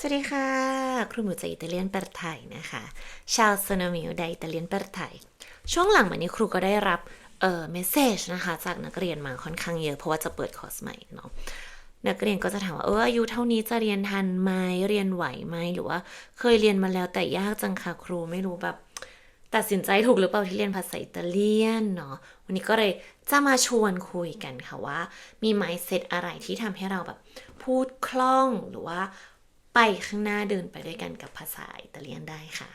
สวัสดีค่ะ ครูหมูจากอิตาเลียนเปอร์ไทยนะคะ ชาวโซนมิวไดอิตาเลียนเปอร์ไทย ช่วงหลังมานี้ครูก็ได้รับเอ่อเมสเซจนะคะ จากนักเรียนมาค่อนข้างเยอะ เพราะว่าจะเปิดคอร์สใหม่เนาะนักเรียนก็จะถามว่าเอออายุเท่านี้จะเรียนทันไหมเรียนไหวไหมหรือว่าเคยเรียนมาแล้วแต่ยากจังค่ะครูไม่รู้แบบ ตัดสินใจถูกหรือเปล่าที่เรียนภาษาอิตาเลียนเนาะวันนี้ก็เลยจะมาชวนคุยกันค่ะว่า มี mindset อะไรที่ทำให้เราแบบ พูดคล่องหรือว่า ไปข้างหน้าเดินไปด้วยกันกับภาษาอิตาเลียนได้ค่ะ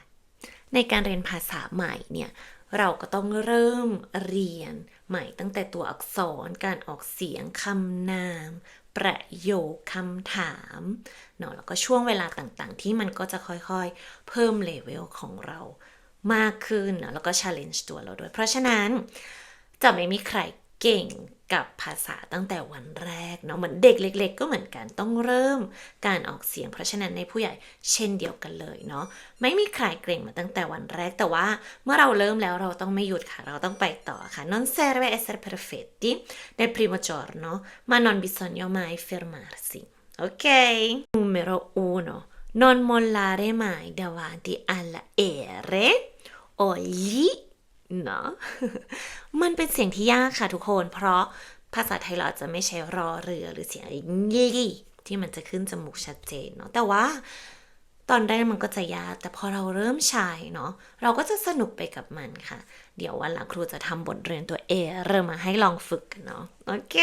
ในการเรียนภาษาใหม่เนี่ยเราก็ต้องเริ่มเรียนใหม่ตั้งแต่ตัวอักษรการออกเสียงคำนาม ประโยคคำถามเนาะแล้วก็ช่วงเวลาต่างๆ ที่มันก็จะค่อยๆ เพิ่มเลเวลของเรามากขึ้นเนอะแล้วก็ challenge ตัวเราด้วย เพราะฉะนั้นจะไม่มีใครเก่ง กับภาษาตั้งแต่วันแรกเนาะเหมือนเด็กเล็ก ๆ ก็เหมือนกันต้องเริ่มการออกเสียง เพราะฉะนั้นในผู้ใหญ่เช่นเดียวกันเลยเนาะไม่มีใครเก่งมาตั้งแต่วันแรกแต่ว่าเมื่อเราเริ่มแล้วเราต้องไม่หยุดค่ะ เราต้องไปต่อค่ะ non serve essere perfetti nel primo giorno ma non bisogna mai fermarsi ok numero uno non mollare mai davanti alla R o gli เนาะมันเป็นเสียงที่ยากค่ะทุกคน เพราะภาษาไทยเราจะไม่ใช้รอเรือหรือเสียงยี่ที่มันจะขึ้นจมูกชัดเจนเนาะแต่ว่าตอนแรกมันก็จะยากแต่พอเราเริ่มใช้เนาะเราก็จะสนุกไปกับมันค่ะ เดี๋ยววันหลังครูจะทำบทเรียนตัวเอเริ่มมาให้ลองฝึกเนาะโอเค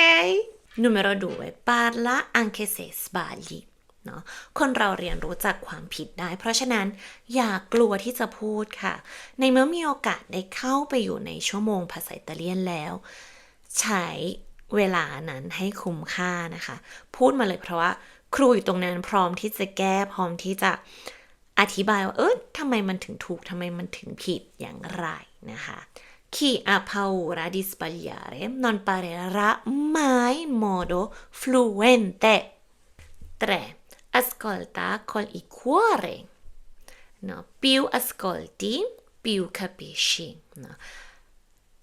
numero due parla anche se sbagli เนาะคนเราเรียนรู้จากความผิดได้ เพราะฉะนั้นอย่ากกลัวที่จะพูดค่ะ ในเมื่อมีโอกาสได้เข้าไปอยู่ในชั่วโมงภาษาอิตาเลียนแล้ว ใช้เวลานั้นให้คุ้มค่านะคะ พูดมาเลยเพราะว่าครูอยู่ตรงนั้นพร้อมที่จะแก้พร้อมที่จะอธิบายว่าเออทำไมมันถึงถูกทำไมมันถึงผิดอย่างไรนะคะ Chi ha paura di sbagliare non parlerà mai in modo fluente 3. Ascolta con il cuore. No? Più ascolti, più capisci. No?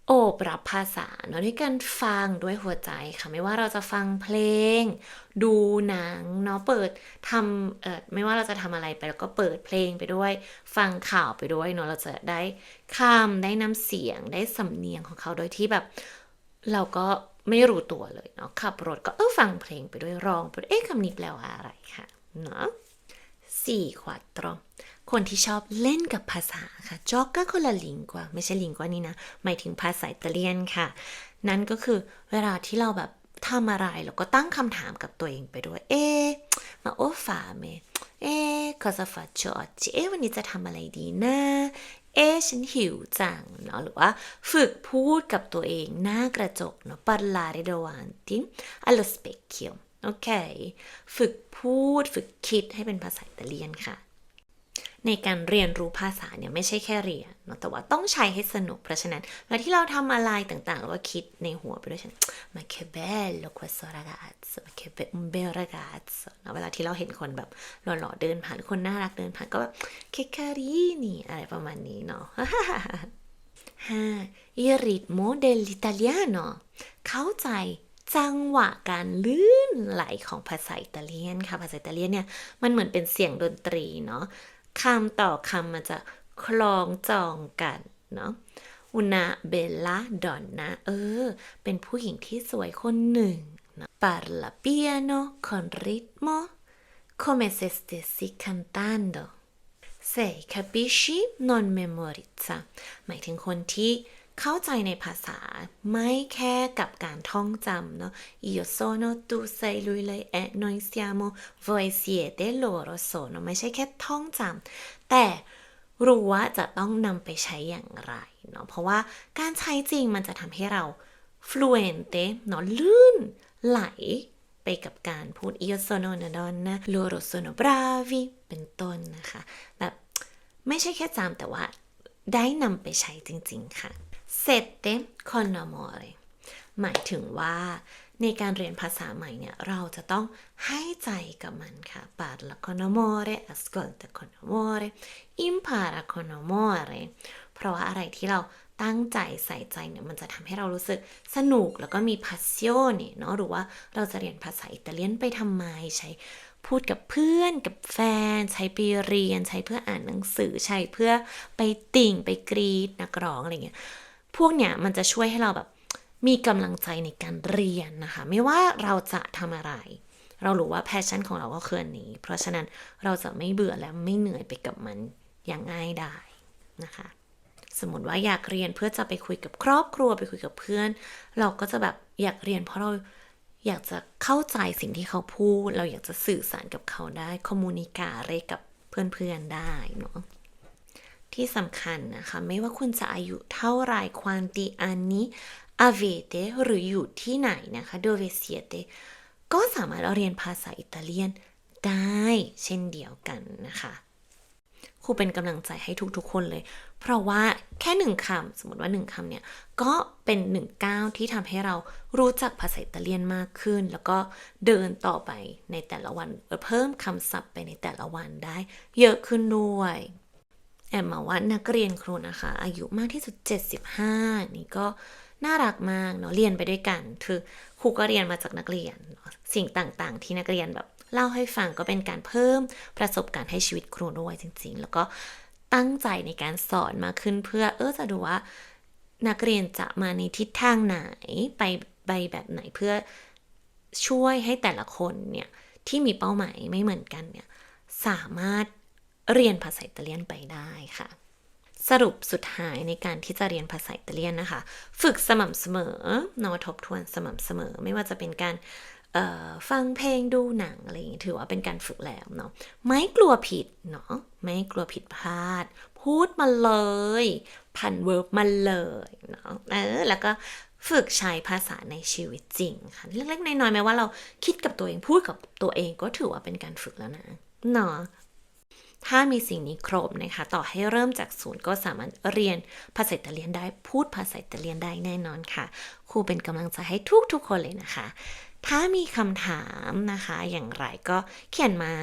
โอบรับภาษาเนาะด้วยการฟังด้วยหัวใจค่ะไม่ว่าเราจะฟังเพลง ดูหนังเนาะเปิดทำเออไม่ว่าเราจะทำอะไรไปแล้วก็เปิดเพลงไปด้วย ฟังข่าวไปด้วยเนาะเราจะได้คำได้น้ำเสียงได้สำเนียงของเขาโดยที่แบบ เราก็ไม่รู้ตัวเลยเนาะขับรถก็เออฟังเพลงไปด้วยร้องไปเอ๊ะคำนี้แปลว่าอะไรค่ะ นาะสี่ขวาตรคนที่ชอบเล่นกับภาษาค่ะ gioca con la lingua ไม่ใช่ lingua นี่นะ หมายถึงภาษาอิตาเลียนค่ะ นั่นก็คือเวลาที่เราแบบทำอะไรเราก็ตั้งคำถามกับตัวเองไปด้วย เอ๊มาโอฟาเม เอ๊ะ cosa faccio oggi เอ๊วันนี้จะทำอะไรดีนะเอ๊ฉันหิวจังเนาะหรือว่าฝึกพูดกับตัวเองหน้ากระจกเนาะ parlare davanti allo specchio โอเค ฝึกพูดฝึกคิดให้เป็นภาษาอิตาเลียนค่ะ ในการเรียนรู้ภาษาเนี่ยไม่ใช่แค่เรียนเนาะแต่ว่าต้องใช้ให้สนุก เพราะฉะนั้นเวลาที่เราทำอะไรต่างๆเราก็คิดในหัวไปด้วยฉัน ma che bello questo ragazzo ma che be- un bel ragazzo เนาะเวลาที่เราเห็นคนแบบหล่อๆเดินผ่านคนน่ารักเดินผ่านก็แบบ che carini อะไรประมาณนี้เนาะ 5. Il ritmo dell'italiano เข้าใจ จังหวะการลื่นไหลของภาษาอิตาเลียนค่ะ ภาษาอิตาเลียนเนี่ย มันเหมือนเป็นเสียงดนตรีเนาะคำต่อคำมันจะคล้องจองกันเนาะ una bella donna เออ เป็นผู้หญิงที่สวยคนหนึ่งเนาะ parla piano con ritmo come se stessi cantando se capisci non memorizza หมายถึงคนที่ เข้าใจในภาษาไม่แค่กับการท่องจำเนาะ io sono tu sei lui lei è noi siamo voi siete loro sono ไม่ใช่แค่ท่องจำแต่รู้ว่าจะต้องนำไปใช้อย่างไรเนาะเพราะว่าการใช้จริงมันจะทำให้เรา fluente เนาะลื่นไหลไปกับการพูด io sono una donna loro sono bravi เป็นต้นนะคะ แบบไม่ใช่แค่จำแต่ว่าได้นำไปใช้จริง ๆ ค่ะ sette con amore หมายถึงว่าในการเรียนภาษาใหม่เนี่ย เราจะต้องให้ใจกับมันค่ะ parla con amore ascolta con amore impara con amore เพราะว่าอะไรที่เราตั้งใจใส่ใจเนี่ย มันจะทำให้เรารู้สึกสนุกแล้วก็มี passione เนาะหรือว่าเราจะเรียนภาษาอิตาเลียนไปทำไมใช้พูดกับเพื่อนกับแฟน ใช้ไปเรียน ใช้เพื่ออ่านหนังสือใช้เพื่อไปติ่งไปกรีดนักร้องอะไรเงี้ย พวกเนี้ยมันจะช่วยให้เราแบบมีกำลังใจในการเรียนนะคะ ไม่ว่าเราจะทำอะไร เรารู้ว่าแพชชั่นของเราก็คืออันนี้ เพราะฉะนั้นเราจะไม่เบื่อและไม่เหนื่อยไปกับมันอย่างง่ายดายนะคะ สมมติว่าอยากเรียนเพื่อจะไปคุยกับครอบครัวไปคุยกับเพื่อน เราก็จะแบบอยากเรียนเพราะเราอยากจะเข้าใจสิ่งที่เขาพูด เราอยากจะสื่อสารกับเขาได้คอมมูนิกาเรกับเพื่อนๆได้เนาะ ที่สำคัญนะคะ ไม่ว่าคุณจะอายุเท่าไหร quanti anni avete หรืออยู่ที่ไหนนะคะ dove siete ก็สามารถเรียนภาษาอิตาเลียนได้เช่นเดียวกันนะคะครูเป็นกำลังใจให้ทุกๆคนเลย เพราะว่าแค่หนึ่งคำสมมติว่าหนึ่งคำเนี่ย ก็เป็นหนึ่งก้าวที่ทำให้เรารู้จักภาษาอิตาเลียนมากขึ้น แล้วก็เดินต่อไปในแต่ละวันเพิ่มคำศัพท์ไปในแต่ละวันได้ เยอะขึ้นด้วย แอบมาว่านักเรียนครูนะคะ อายุมากที่สุด 75 นี่ก็น่ารักมากเนาะเรียนไปด้วยกันคือครูก็เรียนมาจากนักเรียนเนอะสิ่งต่างๆ ที่นักเรียนแบบเล่าให้ฟังก็เป็นการเพิ่มประสบการณ์ให้ชีวิตครูด้วยจริง ๆ แล้วก็ตั้งใจในการสอนมาขึ้นเพื่อเออจะดูว่า นักเรียนจะมาในทิศทางไหนไปไปแบบไหนเพื่อช่วยให้แต่ละคนเนี่ยที่มีเป้าหมายไม่เหมือนกันเนี่ยสามารถ เรียนภาษาอิตาเลียนไปได้ค่ะ สรุปสุดท้ายในการที่จะเรียนภาษาอิตาเลียนนะคะ ฝึกสม่ำเสมอนอทบทวนสม่ำเสมอ ไม่ว่าจะเป็นการฟังเพลงดูหนังอะไรอย่างนี้ถือว่าเป็นการฝึกแล้วเนาะไม่กลัวผิดเนาะไม่กลัวผิดพลาด พูดมาเลยพันเวิร์บมาเลยเนาะเออแล้วก็ฝึกใช้ภาษาในชีวิตจริงค่ะเล็กๆน้อยๆแม้ว่าเราคิดกับตัวเองพูดกับตัวเองก็ถือว่าเป็นการฝึกแล้วนะเนาะ ถ้ามีสิ่งนี้ครบนะคะ ต่อให้เริ่มจากศูนย์ก็สามารถเรียนภาษาอิตาเลียนได้ พูดภาษาอิตาเลียนได้แน่นอนค่ะ ครูเป็นกำลังใจให้ทุกๆคนเลยนะคะ ถ้ามีคำถามนะคะ อย่างไรก็เขียนมา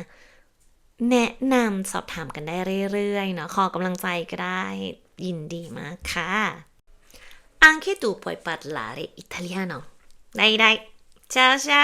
แนะนำสอบถามกันได้เรื่อยๆเนาะขอกำลังใจก็ได้ยินดีมากค่ะ Anche tu puoi parlare italiano. Dai dai. Ciao ciao.